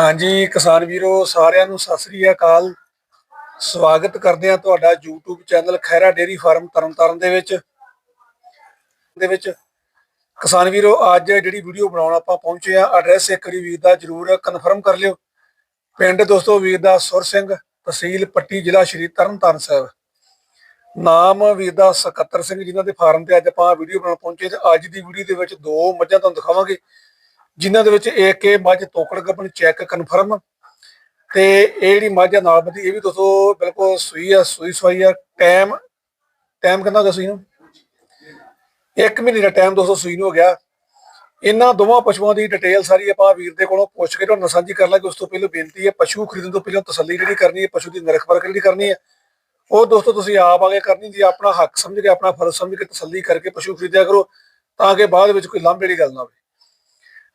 ਹਾਂਜੀ, ਕਿਸਾਨ ਵੀਰੋ, ਸਾਰਿਆਂ ਨੂੰ ਸਤਿ ਸ੍ਰੀ ਅਕਾਲ। ਸਵਾਗਤ ਕਰਦੇ ਹਾਂ ਤੁਹਾਡਾ YouTube channel Khaira dairy farm Tarn Taran ਦੇ ਵਿੱਚ। ਦੇ ਵਿੱਚ। ਕਿਸਾਨ ਵੀਰੋ, ਅੱਜ ਜਿਹੜੀ ਵੀਡੀਓ ਬਣਾਉਣ ਆਪਾਂ ਪਹੁੰਚੇ ਆ ਐਡਰੈਸ ਇੱਕ ਵਾਰੀ ਵੀਰ ਦਾ ਜਰੂਰ ਕਨਫਰਮ ਕਰ ਲਿਓ। ਪਿੰਡ ਦੋਸਤੋ, ਵੀਰ ਦਾ ਸੁਰ ਸਿੰਘ, ਤਹਿਸੀਲ ਪੱਟੀ, ਜ਼ਿਲ੍ਹਾ ਸ਼੍ਰੀ ਤਰਨਤਾਰਨ ਸਾਹਿਬ। ਨਾਮ ਵੀਰ ਦਾ ਸਕੱਤਰ ਸਿੰਘ, ਜਿਨ੍ਹਾਂ ਦੇ ਫਾਰਮ ਤੇ ਅੱਜ ਆਪਾਂ ਵੀਡੀਓ ਬਣਾਉਣ ਪਹੁੰਚੇ ਤੇ ਅੱਜ ਦੀ ਵੀਡੀਓ ਦੇ ਵਿੱਚ ਦੋ ਮੱਝਾਂ ਤੁਹਾਨੂੰ ਦਿਖਾਵਾਂਗੇ। ਜਿਨ੍ਹਾਂ ਦੇ ਵਿੱਚ ਇੱਕ ਇਹ ਮੱਝ ਤੋਕੜ ਗੱਪਣ ਚੈੱਕ ਕਨਫਰਮ ਤੇ ਇਹ ਜਿਹੜੀ ਮੱਝ ਆ ਨਾਲ ਬੱਦੀ, ਇਹ ਵੀ ਦੋਸਤੋ ਬਿਲਕੁਲ ਸੂਈ ਆ ਸੂਈ ਸਵਾਈ ਆ ਟਾਈਮ ਟਾਈਮ ਕਿੰਨਾ ਹੋ ਗਿਆ ਸੂਈ ਨੂੰ? ਇੱਕ ਮਹੀਨੇ ਦਾ ਟਾਈਮ ਦੋਸਤੋ ਸੂਈ ਨੂੰ ਹੋ ਗਿਆ। ਇਹਨਾਂ ਦੋਵਾਂ ਪਸ਼ੂਆਂ ਦੀ ਡਿਟੇਲ ਸਾਰੀ ਆਪਾਂ ਵੀਰ ਦੇ ਕੋਲੋਂ ਪੁੱਛ ਕੇ ਤੁਹਾਨੂੰ ਸਾਂਝੀ ਕਰ ਲਾਂਗੇ, ਉਸ ਤੋਂ ਪਹਿਲਾਂ ਬੇਨਤੀ ਹੈ, ਪਸ਼ੂ ਖਰੀਦਣ ਤੋਂ ਪਹਿਲਾਂ ਤਸੱਲੀ ਜਿਹੜੀ ਕਰਨੀ ਹੈ, ਪਸ਼ੂ ਦੀ ਨਿਰਖ ਪਰਖ ਜਿਹੜੀ ਕਰਨੀ ਹੈ, ਉਹ ਦੋਸਤੋ ਤੁਸੀਂ ਆਪ ਆਗੇ ਕਰਨੀ, ਜੀ ਆਪਣਾ ਹੱਕ ਸਮਝ ਕੇ, ਆਪਣਾ ਫਰਜ਼ ਸਮਝ ਕੇ ਤਸੱਲੀ ਕਰਕੇ ਪਸ਼ੂ ਖਰੀਦਿਆ ਕਰੋ, ਤਾਂ ਕਿ ਬਾਅਦ ਵਿੱਚ ਕੋਈ ਲਾਂਭੇ ਵਾਲੀ ਗੱਲ ਨਾ ਹੋਵੇ।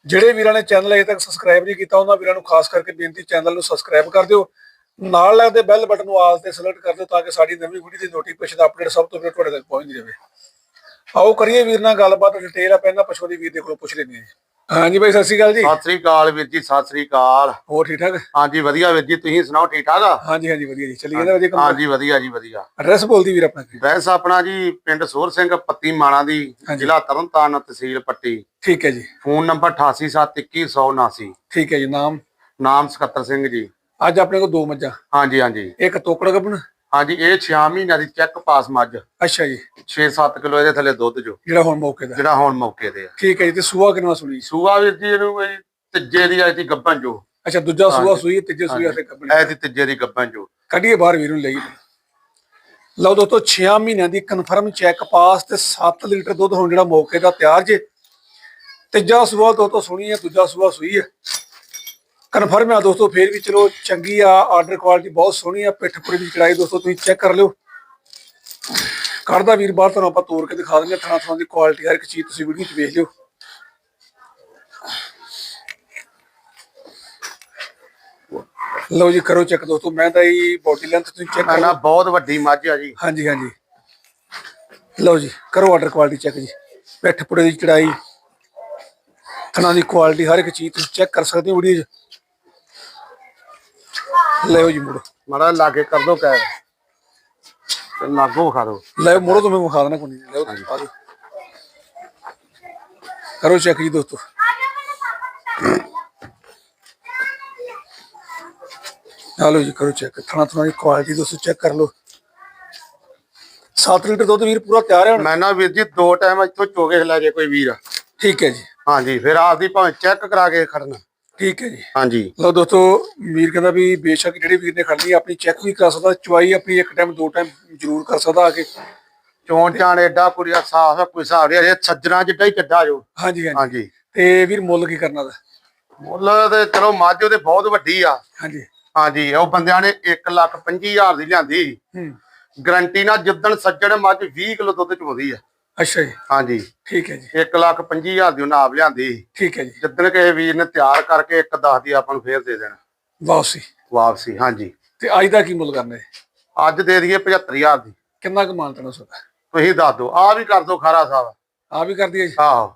ਜਿਹੜੇ ਵੀਰਾਂ ਨੇ ਚੈਨਲ ਅਜੇ ਤੱਕ ਸਬਸਕ੍ਰਾਈਬ ਨਹੀਂ ਕੀਤਾ, ਉਹਨਾਂ ਵੀਰਾਂ ਨੂੰ ਖਾਸ ਕਰਕੇ ਬੇਨਤੀ ਚੈਨਲ ਨੂੰ ਸਬਸਕ੍ਰਾਈਬ ਕਰ ਦਿਓ। ਨਾਲ ਲੱਗਦੇ ਬੈਲ ਬਟਨ ਨੂੰ ਆਲ ਤੇ ਸਿਲੈਕਟ ਕਰ ਦਿਓ ਤਾਂ ਕਿ ਸਾਡੀ ਨਵੀਂ ਵੀਡੀਓ ਦੀ ਨੋਟੀਫਿਕੇਸ਼ਨ ਅਪਡੇਟ ਸਭ ਤੋਂ ਪਹਿਲਾਂ ਤੁਹਾਡੇ ਤੱਕ ਪਹੁੰਚਦੀ ਰਹੇ। ਆਓ ਕਰੀਏ ਵੀਰ ਨਾਲ ਗੱਲਬਾਤ ਡਿਟੇਲ ਆਪਾਂ ਇਹਨਾਂ ਪਸ਼ੂ ਦੀ ਵੀਰ ਦੇ ਕੋਲੋਂ ਪੁੱਛ ਲੈਂਦੇ ਹਾਂ ਜੀ। ਹਾਂਜੀ ਬਾਈ ਸਤਿ ਸ਼੍ਰੀ ਅਕਾਲ ਜੀ। ਸਤਿ ਸ੍ਰੀ ਅਕਾਲ ਵੀਰ ਜੀ ਸਤਿ ਸ੍ਰੀ ਅਕਾਲ। ਹੋਰ ਠੀਕ ਠਾਕ? ਹਾਂਜੀ ਵਧੀਆ ਵੀਰ ਜੀ ਤੁਸੀਂ ਸੁਣਾਓ ਠੀਕ ਠਾਕ ਆ? ਹਾਂਜੀ ਹਾਂਜੀ ਵਧੀਆ ਜੀ ਚੱਲੀ ਜਾਂਦਾ ਵਧੀਆ ਕੰਮ। ਹਾਂਜੀ ਵਧੀਆ ਜੀ ਵਧੀਆ। ਐਡਰੈਸ ਬੋਲਦੀ ਵੀਰ ਆਪਣਾ ਕੀ? ਵੈਸ ਆਪਣਾ ਜੀ ਪਿੰਡ ਸੋਰ ਸਿੰਘ ਪੱਤੀ ਮਾਣਾ ਦੀ। ਜ਼ਿਲ੍ਹਾ ਤਰਨਤਾਰਨ ਤਹਿਸੀਲ ਪੱਟੀ। ਠੀਕ ਹੈ ਜੀ। ਫੋਨ ਨੰਬਰ 88712179 ਠੀਕ ਹੈ ਜੀ ਨਾਮ? ਨਾਮ ਸਕੱਤਰ ਸਿੰਘ ਜੀ। ਅੱਜ ਆਪਣੇ ਕੋਲ ਦੋ ਮੱਝਾਂ। ਹਾਂਜੀ ਹਾਂਜੀ। ਇੱਕ ਤੋਕੜ ਗੱਬਣ ਹਾਂਜੀ ਇਹ 6 ਮਹੀਨਿਆਂ ਦੀ ਚੈੱਕ ਪਾਸ ਮੱਝ। ਅੱਛਾ ਜੀ। 6-7 ਕਿਲੋ ਇਹਦੇ ਥੱਲੇ ਦੁੱਧ ਜੋ ਜਿਹੜਾ ਹੁਣ ਮੌਕੇ ਦਾ। ਜਿਹੜਾ ਹੁਣ ਮੌਕੇ ਤੇ ਆ। ਠੀਕ ਹੈ ਜੀ ਤੇ ਸੂਆ ਕਿੰਨਾ ਸੁਣੀ ਸੂਆ ਵੀਰ ਜੀ ਇਹਨੂੰ ਕੋਈ ਤੀਜੇ ਦੀ ਆਈ ਸੀ ਗੱਭਣ ਜੋ ਅੱਛਾ ਦੂਜਾ ਸੂਆ। ਸੂਈ ਤੀਜੇ ਸੂਈ ਵਾਸਤੇ ਗੱਬਣ ਐ ਦੀ ਤੀਜੇ ਦੀ ਗੱਭਣ ਜੋ ਕੱਢੀਏ ਬਾਹਰ ਵੀਰ ਨੂੰ ਲਈ ਲਓ ਦੋਸਤੋ 6 ਮਹੀਨਿਆਂ ਦੀ ਕਨਫਰਮ ਚੈੱਕ ਪਾਸ ਤੇ 7 ਲੀਟਰ ਦੁੱਧ ਹੁਣ ਜਿਹੜਾ ਮੌਕੇ ਦਾ ਤਿਆਰ ਜੇ। ਤੀਜਾ ਸੂਆ ਦੋਸਤੋ ਸੁਣੀ ਹੈ ਦੂਜਾ ਸੂਆ ਸੂਈ ਹੈ। ਕਨਫਰਮ ਆ ਦੋਸਤੋ ਫੇਰ ਵੀ ਚਲੋ ਚੰਗੀ ਆ ਆਰਡਰ ਕੁਆਲਿਟੀ ਬਹੁਤ ਸੋਹਣੀ ਆ ਪਿੱਠ ਪੁੜੀ ਦੀ ਚੜਾਈ ਦੋਸਤੋ ਤੁਸੀਂ ਚੈੱਕ ਕਰ ਲਿਓ। ਕੱਢਦਾ ਵੀਰ ਬਾਹਰ ਤੁਹਾਨੂੰ ਆਪਾਂ ਤੋੜ ਕੇ ਦਿਖਾ ਦਿੰਦੇ ਥਣਾ ਥਣਾ ਦੀ ਕੁਆਲਿਟੀ ਹਰ ਇੱਕ ਚੀਜ਼ ਤੁਸੀਂ ਵੀਡੀਓ 'ਚ ਵੇਖ ਲਿਓ। ਲਓ ਜੀ ਕਰੋ ਚੈੱਕ ਦੋਸਤੋ ਮੈਂ ਤਾਂ ਇਹ ਬੋਡੀ ਲੈਂਥ ਤੁਸੀਂ ਚੈੱਕ ਨਾ ਬਹੁਤ ਵੱਡੀ ਮੱਝ ਆ ਜੀ। ਹਾਂਜੀ ਹਾਂਜੀ। ਲਓ ਜੀ ਕਰੋ ਆਰਡਰ ਕੁਆਲਿਟੀ ਚੈੱਕ ਜੀ ਪਿੱਠ ਪੁੜੇ ਦੀ ਚੜਾਈ। ਥਣਾ ਦੀ ਕੁਆਲਿਟੀ ਹਰ ਇੱਕ ਚੀਜ਼ ਤੁਸੀਂ ਚੈੱਕ ਕਰ ਸਕਦੇ ਹੋ ਵੀਡੀਓ 'ਚ। ਲਓ ਜੀ ਮੁੜੋ। ਮਾੜਾ ਲਾਗੇ ਕਰ ਦੋ ਕਹਿ ਤੇ ਲਾਗੋ ਖਾ ਦੋ ਲੈ ਮੁੜੋ ਤੁਹਾਨੂੰ ਵਿਖਾ ਦੇਣਾ ਕੋਈ ਨਹੀਂ ਲਓ ਤੁਸੀਂ ਪਾ ਦਿਓ ਕਰੋ ਚੈੱਕ ਜੀ ਦੋਸਤੋ। ਹਲੋ ਜੀ ਕਰੋ ਚੈੱਕ। ਥਣਾ ਥਣਾ ਦੀ ਕੁਆਲਿਟੀ ਦੋਸਤੋ ਚੈੱਕ ਕਰ ਲਓ। 7 ਲੀਟਰ ਦੁੱਧ ਵੀਰ ਪੂਰਾ ਤਿਆਰ ਹੈ ਹੁਣ? ਮੈਂ ਨਾ ਵੀਰ ਜੀ ਦੋ ਟਾਈਮ ਇੱਥੋਂ ਚੋਗੇ ਲੈ ਜੇ ਕੋਈ ਵੀਰ। ਠੀਕ ਹੈ ਜੀ। ਹਾਂਜੀ ਫਿਰ ਆਪਦੀ ਭਾਵੇਂ ਚੈੱਕ ਕਰਾ ਕੇ ਖੜਨਾ। ਠੀਕ ਹੈ ਜੀ। ਹਾਂਜੀ। ਲਓ ਦੋਸਤੋ ਵੀਰ ਕਹਿੰਦਾ ਵੀ ਬੇਸ਼ੱਕ ਜਿਹੜੇ ਵੀਰ ਨੇ ਖੜਨੀ ਆਪਣੀ ਚੈੱਕ ਵੀ ਕਰ ਸਕਦਾ ਚੁਆਈ ਆਪਣੀ ਇੱਕ ਟਾਈਮ ਦੋ ਟਾਈਮ ਜ਼ਰੂਰ ਕਰ ਸਕਦਾ ਆ ਕੇ। ਚੋਣ ਚਾਣ ਐਡਾ ਕੁੜੀਆ ਸਾਫ਼ ਹੈ ਕੋਈ ਹਿਸਾਬ ਨਹੀਂ ਇਹ ਸੱਜਣਾ ਜਿੱਡਾ ਹੀ ਚੱਡਾ ਜੋ। ਹਾਂਜੀ ਹਾਂਜੀ। ਤੇ ਵੀਰ ਮੁੱਲ ਕੀ ਕਰਨਾ ਦਾ? ਮੁੱਲ ਤੇ ਚਲੋ ਮੱਝ ਉਹਦੇ ਬਹੁਤ ਵੱਡੀ ਆ। ਹਾਂਜੀ। ਹਾਂਜੀ ਉਹ ਬੰਦਿਆਂ ਨੇ 1 ਲੱਖ 25000 ਦੀ ਲਿਆਂਦੀ। ਹੂੰ। ਗਰੰਟੀ ਨਾਲ ਜਿੱਦਣ ਸੱਜਣ ਮੱਝ 20 ਕਿਲੋ ਦੁੱਧ ਚੋਦੀ ਆ। ਅੱਛਾ ਜੀ। ਹਾਂਜੀ। ਠੀਕ ਹੈ ਜੀ। 1 ਲੱਖ 25000 ਦੀ ਉਹਨਾਂ ਆਪ ਲਿਆਂਦੀ ਠੀਕ ਹੈ ਜੀ। ਜਿੱਦਣ ਕਿਸੇ ਵੀਰ ਨੇ ਤਿਆਰ ਕਰਕੇ ਇੱਕ ਦਸ ਦੀ ਆਪਾਂ ਨੂੰ ਫੇਰ ਦੇ ਦੇਣਾ। ਵਾਪਸੀ। ਵਾਪਸੀ ਹਾਂਜੀ। ਤੇ ਅੱਜ ਦਾ ਕੀ ਮੁੱਲ ਕਰਨਾ ਹੈ ਅੱਜ ਦੇ ਦਈਏ 75000 ਦੀ। ਕਿੰਨਾ ਕੁ ਮਾਨਤਨਾ ਸੋਦਾ ਤੁਸੀਂ ਦੱਸ ਦਿਓ। ਆ ਵੀ ਕਰ ਦਿਓ ਖਾਰਾ ਸਾਹਿਬ। ਆ ਵੀ ਕਰ ਦਈਏ ਜੀ? ਆਹੋ।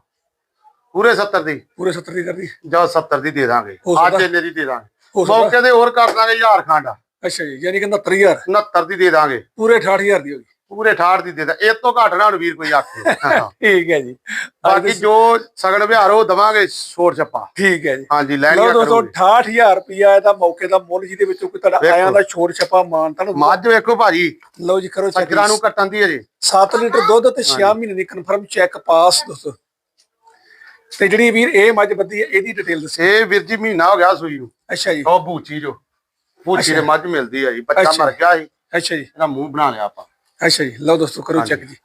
ਪੂਰੇ 70 ਦੀ। ਪੂਰੇ 70 ਦੀ ਕਰ ਦੀ ਜਾਂ 70 ਦੀ ਦੇ ਦਾਂਗੇ। ਅੱਜ। ਇੰਨੇ ਦੀ ਦੇ ਦਾਂਗੇ। ਮੌਕੇ ਤੇ ਹੋਰ ਕਰ ਦਾਂਗੇ ਹਜ਼ਾਰ ਖੰਡ। ਅੱਛਾ ਜੀ ਯਾਨੀ ਕਿ 79000 69 ਦੀ ਦੇ ਦਾਂਗੇ। ਪੂਰੇ 68000 ਦੀ ਹੋ ਗਈ। ਪੂਰੇ 68 ਦੀ ਦੇ ਦਾਂ ਇਹ ਤੋਂ ਘੱਟ ਨਾ ਹੁਣ ਵੀਰ ਕੋਈ ਆਖੇ। ਹਾਂ। ਠੀਕ ਹੈ ਜੀ। ਬਾਕੀ ਜੋ ਸਗਣ ਵਿਹਾਰ ਉਹ ਦਵਾਂਗੇ ਛੋੜ ਛੱਪਾ ਠੀਕ ਹੈ ਜੀ। ਹਾਂਜੀ ਲਓ ਦੋਸਤੋ ਕਰੋਗੇ। 68000 ਰੁਪਿਆ ਇਹਦਾ ਮੌਕੇ ਦਾ ਮੁੱਲ ਜਿਹਦੇ ਵਿੱਚੋਂ ਕੋਈ ਤੁਹਾਡਾ। ਆਇਆਂ ਦਾ ਛੋੜ ਛਪਾ ਮਾਨਤਾ ਨੂੰ ਮੱਝ ਵੇਖੋ ਭਾਜੀ। ਲਓ ਜੀ ਕਰੋ ਚੈੱਕ ਨੂੰ ਕੱਟਣ ਦੀ ਅਜੇ 7 ਲੀਟਰ ਦੁੱਧ ਤੇ 6 ਮਹੀਨੇ ਦੀ ਕਨਫਰਮ ਚੈੱਕ ਪਾਸ ਦੋਸਤੋ। ਤੇ ਜਿਹੜੀ ਵੀਰ ਇਹ ਮੱਝ ਬੱਦੀ ਹੈ ਇਹਦੀ ਡਿਟੇਲ ਦੱਸੋ। ਇਹ ਵੀਰ ਜੀ ਮਹੀਨਾ ਹੋ ਗਿਆ ਸੂਈ ਨੂੰ। ਅੱਛਾ ਜੀ। ਉਹ ਬੂਚੀ ਜੋ। ਬੂਚੀ ਦੇ ਮੱਝ ਮਿਲਦੀ ਆ ਜੀ। ਬੱਚਾ। ਮਰ ਗਿਆ ਸੀ। ਅੱਛਾ ਜੀ। ਇਹਦਾ ਮੂੰਹ ਬਣਾ ਲਿਆ ਆਪਾਂ। ਅੱਛਾ ਜੀ ਲਓ ਦੋਸਤੋ ਕਰੋ ਚੈੱਕ ਜੀ।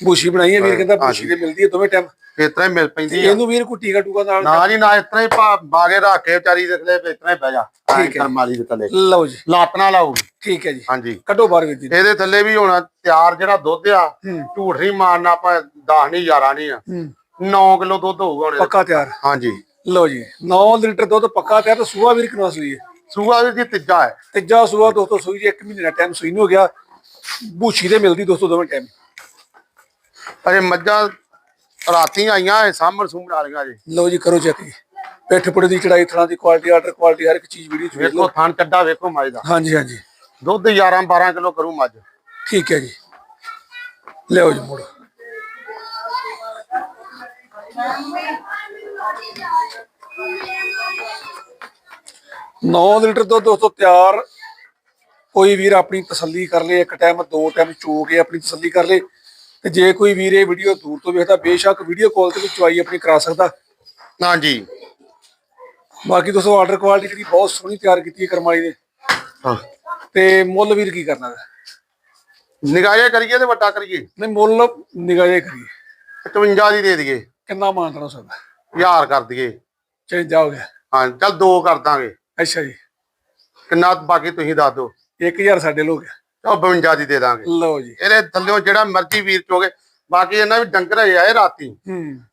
ਬੂਸ਼ੀ ਬਣਾਈ ਹੈ ਵੀਰ ਕਹਿੰਦਾ ਬੂਸ਼ੀ ਦੇ ਮਿਲਦੀ ਹੈ ਦੋਵੇਂ ਟਾਈਮ ਇਸ ਤਰ੍ਹਾਂ ਹੀ ਮਿਲ ਪੈਂਦੀ ਆ। ਇਹਨੂੰ ਵੀਰ ਕੋਈ ਟੀਕਾ ਟੂਕਾ ਨਾਲ ਨਾ ਜੀ ਨਾ ਇਸ ਤਰ੍ਹਾਂ ਹੀ ਪਾ- ਬਾਗੇ ਰੱਖ ਕੇ ਵਿਚਾਰੀ ਦੇ ਥਲੇ ਇਸ ਤਰ੍ਹਾਂ ਹੀ ਬਹਿ ਜਾ। ਠੀਕ ਹੈ। ਕਰਮਾਲੀ ਦੇ ਥੱਲੇ। ਲਓ ਜੀ। ਲੱਤ ਨਾ ਲਾਊਗੀ ਠੀਕ ਹੈ ਜੀ। ਹਾਂਜੀ। ਕੱਢੋ ਬਾਹਰ ਵੀਰ ਜੀ। ਇਹਦੇ ਥੱਲੇ ਵੀ ਹੁਣ ਤਿਆਰ ਜਿਹੜਾ ਦੁੱਧ ਆ ਹੂੰ। ਝੂਠ ਨਹੀਂ ਮਾਰਨਾ ਆਪਾਂ 10 ਨਹੀਂ 11 ਨਹੀਂ ਆ। ਹੂੰ। 9 ਕਿਲੋ ਦੁੱਧ ਹੋਊਗਾ ਹੁਣ ਇਹਦੇ। ਪੱਕਾ ਤਿਆਰ। ਹਾਂਜੀ। ਲਓ ਜੀ 9 ਲੀਟਰ ਦੁੱਧ ਪੱਕਾ ਤਿਆਰ ਤੇ ਸੂਆ ਵੀਰ ਕਿੰਨਾ ਸੂਈ ਹੈ? ਸੂਆ ਵੀ ਜੀ ਤੀਜਾ ਹੈ। ਤੀਜਾ ਸੂਆ ਦੋਸਤੋ ਸੂਈ ਜੀ 1 ਮਹੀਨੇ ਦਾ ਟਾਈਮ ਸੂਈ ਨੂੰ ਹੋ ਗਿਆ। ਬੂਸ਼ੀ ਦੇ ਮਿਲਦੀ ਦੋਸਤੋ ਦੋਵੇਂ ਟਾਈਮ ਅਰੇ ਮੱਝਾਂ ਰਾਤੀ ਆਈਆਂ ਇਹ ਸਾਹਮਣ ਸੁੰਮਣ ਵਾਲੀਆਂ ਜੀ। ਲਓ ਜੀ ਕਰੋ ਚੈੱਕ ਪਿੱਠ ਪੁੜੇ ਦੀ ਚੜਾਈ ਥਣਾ ਦੀ ਕੁਆਲਿਟੀ ਆਰਡਰ ਕੁਆਲਿਟੀ ਹਰ ਇੱਕ ਚੀਜ਼ ਵੀਡੀਓ ਚ ਵੇਖ ਲਓ। ਥਣ ਚੱਡਾ ਵੇਖੋ ਮੱਝ ਦਾ। ਹਾਂਜੀ ਹਾਂਜੀ। ਦੁੱਧ 11 12 ਕਿਲੋ ਕਰੂ ਮੱਝ। ਠੀਕ ਹੈ ਜੀ। ਲਿਆਓ ਜੀ ਮੋੜੋ। ਨੌ ਲੀਟਰ ਦੁੱਧ ਦੋਸਤੋ ਤਿਆਰ। ਕੋਈ ਵੀਰ ਆਪਣੀ ਤਸੱਲੀ ਕਰ ਲੇ ਇੱਕ ਟਾਈਮ ਦੋ ਟਾਈਮ ਚੋ ਕੇ ਆਪਣੀ ਤਸੱਲੀ ਕਰ ਲੇ ਤੇ ਜੇ ਕੋਈ ਵੀਰ ਇਹ ਵੀਡੀਓ ਦੂਰ ਤੋਂ ਵੇਖਦਾ ਬੇਸ਼ੱਕ ਵੀਡੀਓ ਕਾਲ ਤੇ ਵੀ ਚੁਆਈ ਆਪਣੀ ਕਰਾ ਸਕਦਾ। ਹਾਂਜੀ। ਬਾਕੀ ਦੋਸਤੋ ਆਰਡਰ ਕੁਆਲਿਟੀ ਜਿਹੜੀ ਬਹੁਤ ਸੋਹਣੀ ਤਿਆਰ ਕੀਤੀ ਹੈ ਕਰਮਾਲੀ ਨੇ। ਹਾਂ। ਤੇ ਮੁੱਲ ਵੀਰ ਕੀ ਕਰਨਾ ਹੈ? ਨਿਗਾਹੇ ਕਰੀਏ ਤੇ ਵੱਡਾ ਕਰੀਏ? ਨਹੀਂ ਮੁੱਲ ਨਿਗਾਹੇ ਕਰੀਏ। 55 ਦੀ ਦੇ ਦਈਏ। ਕਿੰਨਾ ਮਾਨਤਨਾ ਸਕਦਾ? ਹਜ਼ਾਰ ਕਰ ਦਈਏ। ਚੇਂਜ ਜਾਓਗੇ। ਹਾਂ ਚੱਲ ਦੋ ਕਰ ਦਾਂਗੇ। ਅੱਛਾ ਜੀ। ਕਿੰਨਾ ਬਾਕੀ ਤੁਸੀਂ ਦੱਸ ਦਿਓ। 1000 ਸਾਡੇ ਲੋਕ ਚਲ 52 ਦੀ ਦੇ ਦਾਂਗੇ। ਲਓ ਜੀ। ਇਹਦੇ ਥੱਲਿਓ ਜਿਹੜਾ ਮਰਜ਼ੀ ਵੀਰ ਚੋਗੇ। ਬਾਕੀ ਇਹਨਾਂ ਵੀ ਡੰਗਰ ਆਏ ਰਾਤੀ।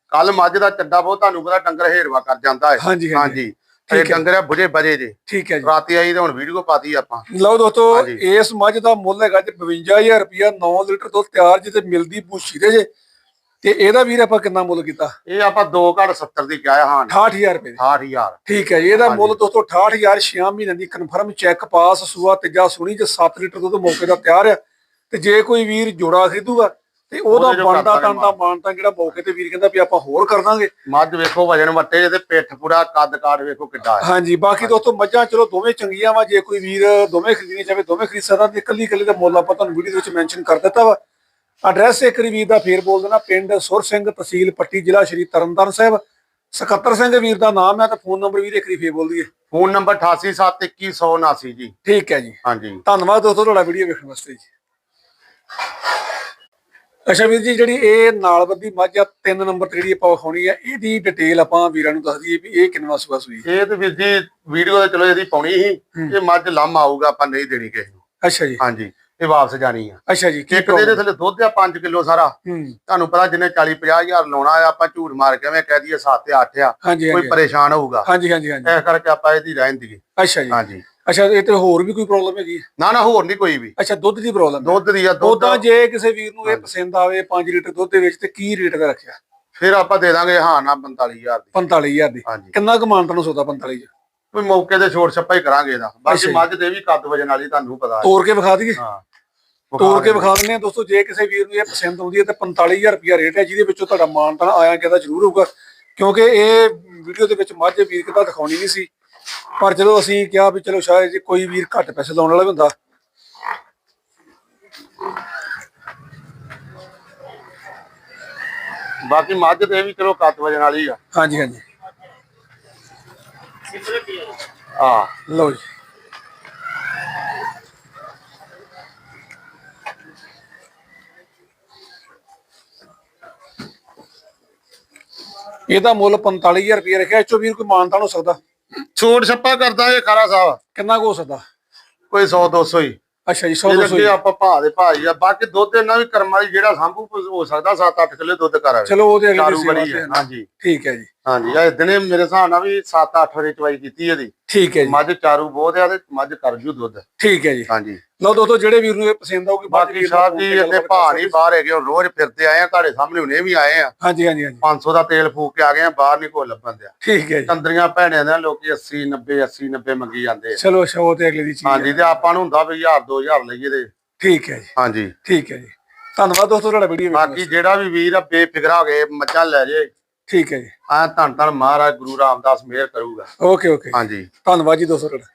ਕੱਲ ਮੱਝ ਦਾ ਚੱਡਾ ਬਹੁਤ ਤੁਹਾਨੂੰ ਪਤਾ ਡੰਗਰ ਹੇਰਵਾ ਕਰ ਜਾਂਦਾ ਹੈ ਹਾਂਜੀ, ਹਾਂਜੀ। ਇਹ। ਡੰਗਰ ਹੈ ਬੁਝੇ ਬਜੇ ਜੇ। ਠੀਕ ਹੈ ਜੀ। ਰਾਤੀ ਆਈ ਤੇ ਹੁਣ ਵੀਡੀਓ ਪਾਤੀ ਆਪਾਂ। ਲਓ ਦੋਸਤੋ। ਇਸ ਮੱਝ ਦਾ ਮੁੱਲ ਹੈਗਾ ਜੀ 52000 ਰੁਪਇਆ 9 ਲੀਟਰ ਦੁੱਧ ਤਿਆਰ ਜਿੱਤੇ ਮਿਲਦੀ ਬੂਸ਼ੀ ਦੇ ਜੇ। ਤੇ ਇਹਦਾ ਵੀਰ ਆਪਾਂ ਕਿੰਨਾ ਮੁੱਲ ਕੀਤਾ? ਇਹ ਆਪਾਂ 2 ਘੜ 70 ਦੀ ਕਿਹਾ ਹਾਂ 68000 ਰੁਪਏ ਦੀ। 68000 ਠੀਕ ਹੈ ਜੀ ਇਹਦਾ। ਮੁੱਲ ਦੋਸਤੋ 68000 6 ਮਹੀਨਿਆਂ ਦੀ ਕਨਫਰਮ ਚੈੱਕ ਪਾਸ ਸੂਆ ਤੀਜਾ ਸੁਣੀ ਚ 7 ਲੀਟਰ ਦੁੱਧ ਮੌਕੇ ਦਾ ਤਿਆਰ ਆ ਤੇ ਜੇ ਕੋਈ ਵੀਰ ਜੋੜਾ ਖਰੀਦੂਗਾ ਤੇ ਉਹਦਾ ਬਣਦਾ ਦਾਂਗੇ ਤੰਦਾ ਮਾਨਤਾ ਜਿਹੜਾ ਮੌਕੇ ਤੇ ਵੀਰ ਕਹਿੰਦਾ ਵੀ ਆਪਾਂ ਹੋਰ ਕਰ ਦਾਂਗੇ। ਮੱਝ ਵੇਖੋ ਵਜਨ ਵੱਟੇ ਜੇ ਤੇ ਪਿੱਠ ਪੂਰਾ ਕੱਦ ਕਾਠ ਵੇਖੋ ਕਿੱਡਾ ਹੈ। ਹਾਂਜੀ ਬਾਕੀ ਦੋਸਤੋ ਮੱਝਾਂ ਚਲੋ ਦੋਵੇਂ ਚੰਗੀਆਂ ਵਾ ਜੇ ਕੋਈ ਵੀਰ ਦੋਵੇਂ ਖਰੀਦਣੀ ਚਾਹੇ ਦੋਵੇਂ ਖਰੀਦ ਸਕਦਾ ਤੇ ਇਕੱਲੀ ਇਕੱਲੀ ਦਾ ਮੁੱਲ ਆਪਾਂ ਤੁਹਾਨੂੰ ਵੀਡੀਓ ਦੇ ਵਿੱਚ ਮੈਂਸ਼ਨ ਕਰ ਦਿੱਤਾ ਵਾ। ਐਡਰੈਸ ਇੱਕ ਵਾਰੀ ਵੀਰ ਦਾ ਫੇਰ ਬੋਲ ਦੇਣਾ ਪਿੰਡ ਸੁਰ ਸਿੰਘ ਤਹਿਸੀਲ ਪੱਟੀ ਜ਼ਿਲ੍ਹਾ ਸ਼੍ਰੀ ਤਰਨਤਾਰਨ ਸਾਹਿਬ। ਸਕੱਤਰ ਸਿੰਘ ਵੀਰ ਦਾ ਨਾਮ ਹੈ ਤੇ ਫੋਨ ਨੰਬਰ ਵੀਰ ਇੱਕ ਵਾਰੀ ਫੇਰ ਬੋਲ ਦਈਏ। ਫੋਨ ਨੰਬਰ 88712179 ਜੀ। ਠੀਕ ਹੈ ਜੀ। ਹਾਂਜੀ। ਧੰਨਵਾਦ ਦੋਸਤੋ ਤੁਹਾਡਾ ਵੀਡੀਓ ਵੇਖਣ ਵਾਸਤੇ ਜੀ। ਅੱਛਾ ਵੀਰ ਜੀ ਜਿਹੜੀ ਇਹ ਨਾਲਬੱਦੀ ਮੱਝ ਆ ਤਿੰਨ ਨੰਬਰ ਤੇ ਜਿਹੜੀ ਆਪਾਂ ਵਿਖਾਉਣੀ ਆ ਇਹਦੀ ਡਿਟੇਲ ਆਪਾਂ ਵੀਰਾਂ ਨੂੰ ਦੱਸ ਦਈਏ ਵੀ ਇਹ ਕਿੰਨਵਾ ਸੂਆ ਸੂਈ ਇਹ ਤੇ ਵੀਰ ਜੀ ਵੀਡੀਓ ਤੇ ਚਲੋ ਇਹਦੀ ਪਾਉਣੀ ਸੀ ਇਹ ਮੱਝ ਲੰਮ ਆਊਗਾ ਆਪਾਂ ਨਹੀਂ ਦੇਣੀ ਕਿਸੇ ਨੂੰ। ਅੱਛਾ ਜੀ। ਹਾਂਜੀ। ਇਹ ਵਾਪਸ ਜਾਣੀ ਆ। ਅੱਛਾ ਜੀ ਇੱਕ ਦੇ ਥੱਲੇ ਦੁੱਧ ਆ 5 ਕਿਲੋ ਸਾਰਾ। ਤੁਹਾਨੂੰ ਪਤਾ ਜਿੰਨੇ 40 50 ਹਜ਼ਾਰ ਲਾਉਣਾ ਆ ਆਪਾਂ ਝੂਠ ਮਾਰ ਕੇ ਐਵੇਂ ਕਹਿ ਦਈਏ 7 ਤੇ 8 ਆ। ਕੋਈ ਪਰੇਸ਼ਾਨ ਹੋਊਗਾ। ਹਾਂਜੀ ਹਾਂਜੀ ਹਾਂਜੀ। ਇਸ ਕਰਕੇ ਆਪਾਂ ਇਹਦੀ ਰਹਿਣ ਦੀਏ ਅੱਛਾ ਜੀ। ਹਾਂਜੀ। ਅੱਛਾ ਇਹ ਤੇ ਹੋਰ ਵੀ ਕੋਈ ਪ੍ਰੋਬਲਮ ਹੈਗੀ? ਨਾ ਨਾ ਹੋਰ ਨਹੀਂ ਕੋਈ ਵੀ। ਅੱਛਾ ਦੁੱਧ ਦੀ ਪ੍ਰੋਬਲਮ ਦੁੱਧ ਦੀ ਆ ਦੁੱਧ ਜੇ ਕਿਸੇ ਵੀਰ ਨੂੰ ਇਹ ਪਸੰਦ ਆਵੇ 5 ਲੀਟਰ ਦੁੱਧ ਦੇ ਵਿੱਚ ਤੇ ਕੀ ਰੇਟ ਦਾ ਰੱਖਿਆ? ਫਿਰ ਆਪਾਂ ਦੇ ਦਾਂਗੇ ਹਾਂ ਨਾ 45000 ਦੀ। 45000 ਦੀ। ਹਾਂਜੀ। ਕਿੰਨਾ ਕੁ ਮਾਨਤਾ ਨੂੰ ਸੌਦਾ 45 ਚ ਕੋਈ ਮੌਕੇ ਤੇ ਛੋੜ ਛੱਪਾ ਹੀ ਕਰਾਂਗੇ ਇਹਦਾ। ਬਾਕੀ ਜੀ। ਮੱਝ ਦੇ ਵੀ ਕੱਦ ਵਜਨ ਵਾਲੀ ਤੁਹਾਨੂੰ ਪਤਾ ਹੈ। ਤੋੜ ਕੇ ਵਿਖਾ ਦਈਏ? ਹਾਂ। ਤੋੜ ਕੇ ਵਿਖਾ ਦਿੰਦੇ ਆ। ਦੋਸਤੋ ਜੇ ਕਿਸੇ ਵੀਰ ਨੂੰ ਇਹ ਪਸੰਦ ਆਉਂਦੀ ਹੈ ਤੇ 45000 ਰੁਪਿਆ ਰੇਟ ਹੈ ਜਿਹਦੇ ਵਿੱਚੋਂ ਤੁਹਾਡਾ ਮਾਨਤਾਨ ਆਇਆ ਕਿਦਾ ਜ਼ਰੂਰ ਹੋਊਗਾ। ਕਿਉਂਕਿ ਇਹ ਵੀਡੀਓ ਦੇ ਵਿੱਚ ਮੱਝ ਵੀਰ ਕਿਦਾ ਦਿਖਾਉਣੀ ਨਹੀਂ ਸੀ। ਪਰ ਜਦੋਂ ਅਸੀਂ ਕਿਹਾ ਵੀ ਚਲੋ ਸ਼ਾਇਦ ਜੇ ਕੋਈ ਵੀਰ ਘੱਟ ਪੈਸੇ ਲਾਉਣ ਵਾਲਾ ਵੀ ਹੁੰਦਾ। ਬਾਕੀ ਮੱਝ ਦੇ ਵੀ ਚਲੋ ਕੱਦ ਵਜਨ ਵਾਲੀ ਆ। ਹਾਂਜੀ ਹਾਂਜੀ। ਆ ਲਓ ਜੀ। ਇਹਦਾ ਮੁੱਲ 45000 ਰੁਪਏ ਰੱਖਿਆ ਇਹ ਚੋਂ ਵੀਰ ਕੋਈ ਮਾਨਤਾਨ ਹੋ ਸਕਦਾ? ਛੋੜ ਛੱਪਾ ਕਰਦਾਂਗੇ ਖਾਰਾ ਸਾਹਿਬ। ਕਿੰਨਾ ਕੁ ਹੋ ਸਕਦਾ? ਕੋਈ 100 200 ਹੀ। ਅੱਛਾ ਜੀ 100 ਇਹਦੇ 200 ਅੱਗੇ ਆਪਾਂ ਭਾ ਦੇ ਭਾਈ ਆ ਬਾਕੀ ਦੁੱਧ ਇਹਨਾਂ ਵੀ ਕਰਮਾਂ ਦੀ ਜਿਹੜਾ ਸੰਭੂ ਹੋ ਸਕਦਾ 7-8 ਕਿਲੋ ਦੁੱਧ ਕਰਾਵੇ ਚਲੋ ਉਹਦੇ ਅਗਲੇ ਹੈ ਤੇ ਹਾਂਜੀ। ਠੀਕ ਹੈ ਜੀ। ਹਾਂਜੀ ਇਹ ਦਿਨੇ ਮੇਰੇ ਹਿਸਾਬ ਨਾਲ ਵੀ 7-8 ਵਜੇ ਚਵਾਈ ਕੀਤੀ ਇਹਦੀ। ਠੀਕ ਹੈ ਜੀ। ਮੱਝ ਚਾਰੂ ਬਹੁਤ ਆ ਤੇ ਮੱਝ ਕਰ ਜੂ ਦੁੱਧ। ਠੀਕ ਹੈ ਜੀ। ਹਾਂਜੀ। ਲਓ ਦੋਸਤੋ ਜਿਹੜੇ ਵੀਰ ਨੂੰ ਇਹ ਪਸੰਦ ਆਊਗੀ ਬਾਕੀ ਸਾਹਿਬ ਜੀ ਇੱਥੇ ਭਾ ਨਹੀਂ ਬਾਹਰ ਹੈਗੇ ਹੁਣ ਰੋਜ਼ ਫਿਰਦੇ ਆਏ ਆ ਤੁਹਾਡੇ ਸਾਹਮਣੇ ਹੁਣੇ ਵੀ ਆਏ ਆ। ਹਾਂਜੀ ਹਾਂਜੀ ਹਾਂਜੀ। 500 ਦਾ ਤੇਲ ਫੂਕ ਕੇ ਆ ਗਏ ਆ ਬਾਹਰ ਨਹੀਂ ਕੋਈ ਲੱਭਣ ਦਿਆ ਠੀਕ ਹੈ ਜੀ। ਤੰਦਰੀਆਂ ਭੈਣਿਆਂ ਦੇ ਲੋਕੀ 80 90 80 90 ਮੰਗੀ ਜਾਂਦੇ ਆ। ਚਲੋ ਸ਼ੋ ਤੇ ਅਗਲੇ ਦੀ ਚੀਜ਼ ਹਾਂਜੀ ਹੈ। ਤੇ ਆਪਾਂ ਨੂੰ ਹੁੰਦਾ ਵੀ 1000 2000 ਲਈਏ ਤੇ। ਠੀਕ ਹੈ ਜੀ। ਹਾਂਜੀ। ਠੀਕ ਹੈ ਜੀ। ਧੰਨਵਾਦ ਦੋਸਤੋ ਤੁਹਾਡਾ ਵੀਡੀਓ ਬਾਕੀ ਜਿਹੜਾ ਵੀ ਵੀਰ ਆ ਬੇਫਿਕਰਾ ਹੋ ਗਏ ਮੱਝਾਂ ਲੈ ਜੇ। ਠੀਕ ਹੈ ਜੀ। ਆ ਧੰਨ ਧੰਨ ਮਹਾਰਾਜ ਗੁਰੂ ਰਾਮਦਾਸ ਮਿਹਰ ਕਰੂਗਾ। Okay okay. ਹਾਂਜੀ। ਧੰਨਵਾਦ ਜੀ ਦੋਸਤੋ ਤੁਹਾਡਾ